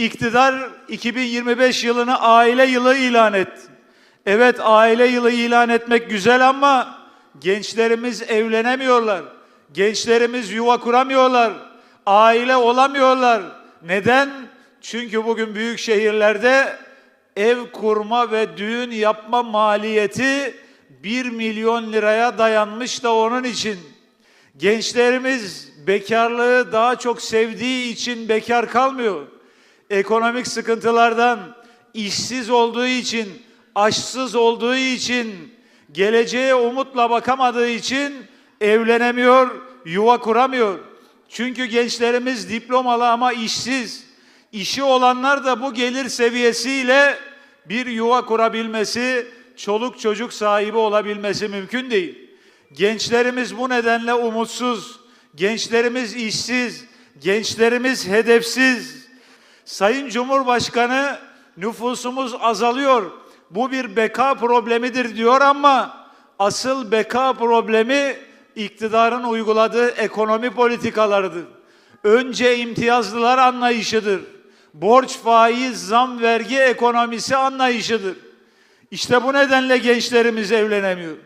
İktidar 2025 yılını aile yılı ilan etti. Evet aile yılı ilan etmek güzel ama gençlerimiz evlenemiyorlar. Gençlerimiz yuva kuramıyorlar. Aile olamıyorlar. Neden? Çünkü bugün büyük şehirlerde ev kurma ve düğün yapma maliyeti 1 milyon liraya dayanmış da onun için. Gençlerimiz bekarlığı daha çok sevdiği için bekar kalmıyor. Ekonomik sıkıntılardan, işsiz olduğu için, aşsız olduğu için, geleceğe umutla bakamadığı için evlenemiyor, yuva kuramıyor. Çünkü gençlerimiz diplomalı ama işsiz. İşi olanlar da bu gelir seviyesiyle bir yuva kurabilmesi, çoluk çocuk sahibi olabilmesi mümkün değil. Gençlerimiz bu nedenle umutsuz, gençlerimiz işsiz, gençlerimiz hedefsiz. Sayın Cumhurbaşkanı nüfusumuz azalıyor. Bu bir beka problemidir diyor ama asıl beka problemi iktidarın uyguladığı ekonomi politikalarıdır. Önce imtiyazlılar anlayışıdır. Borç, faiz, zam, vergi ekonomisi anlayışıdır. İşte bu nedenle gençlerimiz evlenemiyor.